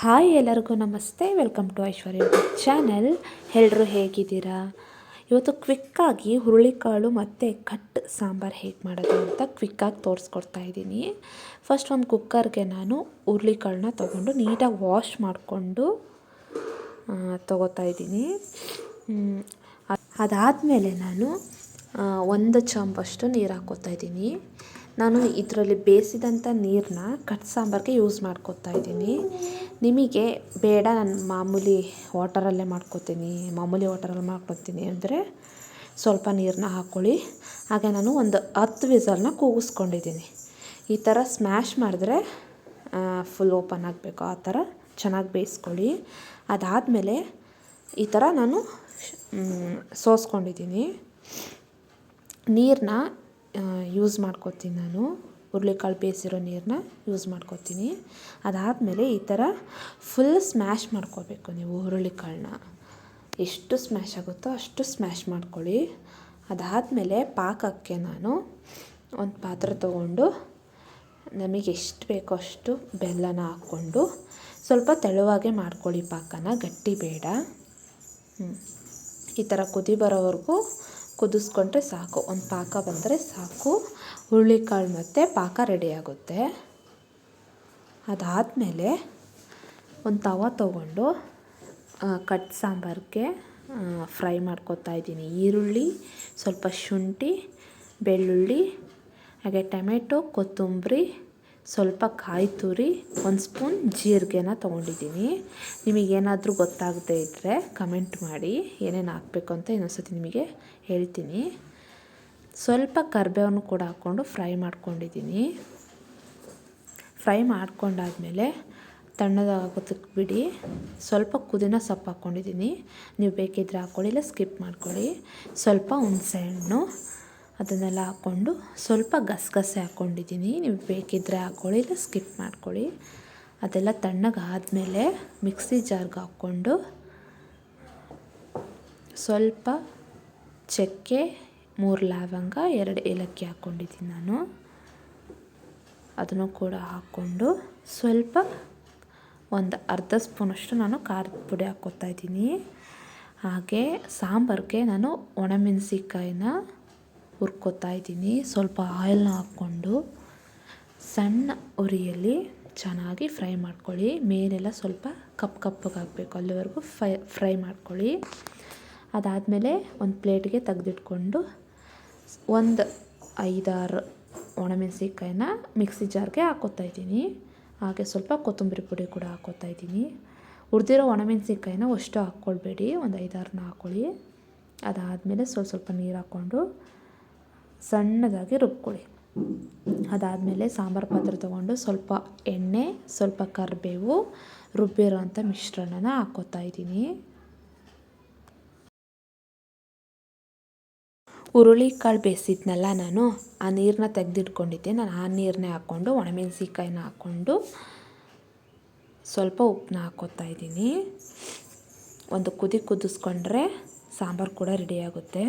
Hi ಎಲ್ಲರಿಗೂ ನಮಸ್ತೆ. Welcome to Aishwarya channel. ಎಲ್ಲರೂ ಹೇಗಿದ್ದೀರಾ? ಇವತ್ತು ಕ್ವಿಕ್ಕಾಗಿ ಹುರುಳಿಕಾಳು ಮತ್ತು ಕಟ್ ಸಾಂಬಾರು ಹೇಗೆ ಮಾಡೋದು ಅಂತ ಕ್ವಿಕ್ಕಾಗಿ ತೋರಿಸ್ಕೊಡ್ತಾ ಇದ್ದೀನಿ. ಫಸ್ಟ್ ಒಂದು ಕುಕ್ಕರ್ಗೆ ನಾನು ಹುರುಳಿಕಾಳನ್ನ ತೊಗೊಂಡು ನೀಟಾಗಿ ವಾಶ್ ಮಾಡಿಕೊಂಡು ತೊಗೋತಾ ಇದ್ದೀನಿ. ಅದಾದಮೇಲೆ ನಾನು ಒಂದು ಚಂಬಷ್ಟು ನೀರು ಹಾಕೋತಾ ಇದ್ದೀನಿ. ನಾನು ಇದರಲ್ಲಿ ಬೇಯಿಸಿದಂಥ ನೀರನ್ನ ಕಟ್ ಸಾಂಬಾರಿಗೆ ಯೂಸ್ ಮಾಡ್ಕೋತಾ ಇದ್ದೀನಿ. ನಿಮಗೆ ಬೇಡ, ನಾನು ಮಾಮೂಲಿ ವಾಟರಲ್ಲೇ ಮಾಡ್ಕೋತೀನಿ, ಮಾಮೂಲಿ ವಾಟರಲ್ಲಿ ಮಾಡ್ಕೊತೀನಿ ಅಂದರೆ ಸ್ವಲ್ಪ ನೀರನ್ನ ಹಾಕ್ಕೊಳ್ಳಿ ಹಾಗೆ ನಾನು ಒಂದು ಹತ್ತು ವಿಸಲ್ನ ಕೂಗಿಸ್ಕೊಂಡಿದ್ದೀನಿ. ಈ ಥರ ಸ್ಮ್ಯಾಶ್ ಮಾಡಿದ್ರೆ ಫುಲ್ ಓಪನ್ ಆಗಬೇಕು. ಆ ಥರ ಚೆನ್ನಾಗಿ ಬೇಯಿಸ್ಕೊಳ್ಳಿ. ಅದಾದಮೇಲೆ ಈ ಥರ ನಾನು ಸೋಸ್ಕೊಂಡಿದ್ದೀನಿ. ನೀರನ್ನ ಯೂಸ್ ಮಾಡ್ಕೋತೀನಿ ನಾನು. ಹುರುಳಿಕಾಳು ಬೇಯಿಸಿರೋ ನೀರನ್ನ ಯೂಸ್ ಮಾಡ್ಕೊತೀನಿ. ಅದಾದಮೇಲೆ ಈ ಥರ ಫುಲ್ ಸ್ಮ್ಯಾಶ್ ಮಾಡ್ಕೋಬೇಕು ನೀವು ಹುರುಳಿಕಾಳನ್ನ ಎಷ್ಟು ಸ್ಮ್ಯಾಶ್ ಆಗುತ್ತೋ ಅಷ್ಟು ಸ್ಮ್ಯಾಶ್ ಮಾಡ್ಕೊಳ್ಳಿ. ಅದಾದಮೇಲೆ ಪಾಕಕ್ಕೆ ನಾನು ಒಂದು ಪಾತ್ರೆ ತೊಗೊಂಡು ನಮಗೆ ಎಷ್ಟು ಬೇಕೋ ಅಷ್ಟು ಬೆಲ್ಲನ ಹಾಕ್ಕೊಂಡು ಸ್ವಲ್ಪ ತೆಳುವಾಗೆ ಮಾಡ್ಕೊಳ್ಳಿ ಪಾಕನ, ಗಟ್ಟಿ ಬೇಡ. ಈ ಥರ ಕುದಿ ಬರೋವರೆಗೂ ಕುದಿಸ್ಕೊಂಡ್ರೆ ಸಾಕು. ಒಂದು ಪಾಕ ಬಂದರೆ ಸಾಕು. ಹುರುಳಿಕಾಳು ಮತ್ತು ಪಾಕ ರೆಡಿಯಾಗುತ್ತೆ ಅದಾದಮೇಲೆ ಒಂದು ತವ ತೊಗೊಂಡು ಕಟ್ ಸಾಂಬಾರಿಗೆ ಫ್ರೈ ಮಾಡ್ಕೊತಾ ಇದ್ದೀನಿ. ಈರುಳ್ಳಿ, ಸ್ವಲ್ಪ ಶುಂಠಿ, ಬೆಳ್ಳುಳ್ಳಿ, ಹಾಗೆ ಟೊಮೆಟೊ, ಕೊತ್ತಂಬರಿ ಸ್ವಲ್ಪ ಕಾಯಿ ತುರಿ, ಒಂದು ಸ್ಪೂನ್ ಜೀರಿಗೆನ ತೊಗೊಂಡಿದ್ದೀನಿ. ನಿಮಗೇನಾದರೂ ಗೊತ್ತಾಗದೇ ಇದ್ದರೆ ಕಮೆಂಟ್ ಮಾಡಿ, ಏನೇನು ಹಾಕಬೇಕು ಅಂತ ಇನ್ನೊಂದ್ಸತಿ ನಿಮಗೆ ಹೇಳ್ತೀನಿ. ಸ್ವಲ್ಪ ಕರಿಬೇವನ್ನು ಕೂಡ ಹಾಕ್ಕೊಂಡು ಫ್ರೈ ಮಾಡ್ಕೊಂಡಿದ್ದೀನಿ. ಫ್ರೈ ಮಾಡ್ಕೊಂಡಾದಮೇಲೆ ತಣ್ಣದಾಗೋದಕ್ಕೆ ಬಿಡಿ. ಸ್ವಲ್ಪ ಕುದಿನ ಸೊಪ್ಪು ಹಾಕ್ಕೊಂಡಿದ್ದೀನಿ. ನೀವು ಬೇಕಿದ್ರೆ ಹಾಕ್ಕೊಳ್ಳಿ, ಇಲ್ಲ ಸ್ಕಿಪ್ ಮಾಡ್ಕೊಳ್ಳಿ. ಸ್ವಲ್ಪ ಹುಣಸೆಹಣ್ಣು ಅದನ್ನೆಲ್ಲ ಹಾಕ್ಕೊಂಡು ಸ್ವಲ್ಪ ಗಸಗಸೆ ಹಾಕ್ಕೊಂಡಿದ್ದೀನಿ. ನೀವು ಬೇಕಿದ್ದರೆ ಹಾಕ್ಕೊಳ್ಳಿ, ಇಲ್ಲ ಸ್ಕಿಪ್ ಮಾಡ್ಕೊಳ್ಳಿ. ಅದೆಲ್ಲ ತಣ್ಣಗಾದಮೇಲೆ ಮಿಕ್ಸಿ ಜಾರ್ಗೆ ಹಾಕ್ಕೊಂಡು ಸ್ವಲ್ಪ ಚಕ್ಕೆ, ಮೂರು ಲವಂಗ, ಎರಡು ಏಲಕ್ಕಿ ಹಾಕ್ಕೊಂಡಿದ್ದೀನಿ ನಾನು. ಅದನ್ನು ಕೂಡ ಹಾಕ್ಕೊಂಡು ಸ್ವಲ್ಪ ಒಂದು ಅರ್ಧ ಸ್ಪೂನಷ್ಟು ನಾನು ಖಾರದ ಪುಡಿ ಹಾಕ್ಕೊತಾ ಇದ್ದೀನಿ. ಹಾಗೆ ಸಾಂಬಾರಿಗೆ ನಾನು ಒಣಮೆಣಸಿಕಾಯಿನ ಹುರ್ಕೋತಾ ಇದ್ದೀನಿ. ಸ್ವಲ್ಪ ಆಯಿಲ್ನ ಹಾಕ್ಕೊಂಡು ಸಣ್ಣ ಉರಿಯಲ್ಲಿ ಚೆನ್ನಾಗಿ ಫ್ರೈ ಮಾಡ್ಕೊಳ್ಳಿ. ಮೇಲೆಲ್ಲ ಸ್ವಲ್ಪ ಕಪ್ಪು ಕಪ್ಪಗಾಗಬೇಕು ಅಲ್ಲಿವರೆಗೂ ಫೈ ಫ್ರೈ ಮಾಡ್ಕೊಳ್ಳಿ. ಅದಾದಮೇಲೆ ಒಂದು ಪ್ಲೇಟ್ಗೆ ತೆಗೆದಿಟ್ಕೊಂಡು ಒಂದು ಐದಾರು ಒಣಮೆಣಸಿನ್ಕಾಯಿನ ಮಿಕ್ಸಿ ಜಾರ್ಗೆ ಹಾಕೋತಾ ಇದ್ದೀನಿ. ಹಾಗೆ ಸ್ವಲ್ಪ ಕೊತ್ತಂಬರಿ ಪುಡಿ ಕೂಡ ಹಾಕೋತಾ ಇದ್ದೀನಿ. ಉರಿದಿರೋ ಒಣಮೆಣಸಿನ್ಕಾಯಿನ ಅಷ್ಟು ಹಾಕ್ಕೊಳ್ಬೇಡಿ. ಒಂದು ಐದಾರನ್ನ ಹಾಕ್ಕೊಳ್ಳಿ. ಅದಾದಮೇಲೆ ಸ್ವಲ್ಪ ಸ್ವಲ್ಪ ನೀರು ಹಾಕ್ಕೊಂಡು ಸಣ್ಣದಾಗಿ ರುಬ್ಕೊಳ್ಳಿ. ಅದಾದಮೇಲೆ ಸಾಂಬಾರು ಪಾತ್ರೆ ತೊಗೊಂಡು ಸ್ವಲ್ಪ ಎಣ್ಣೆ, ಸ್ವಲ್ಪ ಕರಿಬೇವು ರುಬ್ಬಿರೋ ಅಂಥ ಮಿಶ್ರಣನ ಹಾಕ್ಕೋತಾ ಇದ್ದೀನಿ. ಹುರುಳಿಕಾಳು ಬೇಯಿಸಿದ್ನಲ್ಲ ನಾನು, ಆ ನೀರನ್ನ ತೆಗೆದಿಟ್ಕೊಂಡಿದ್ದೆ. ನಾನು ಆ ನೀರನ್ನೇ ಹಾಕ್ಕೊಂಡು, ಒಣಮೆಣಸಿನ್ಕಾಯಿನ ಹಾಕ್ಕೊಂಡು ಸ್ವಲ್ಪ ಉಪ್ಪನ್ನ ಹಾಕೋತಾ ಇದ್ದೀನಿ. ಒಂದು ಕುದಿ ಕುದಿಸ್ಕೊಂಡ್ರೆ ಸಾಂಬಾರು ಕೂಡ ರೆಡಿಯಾಗುತ್ತೆ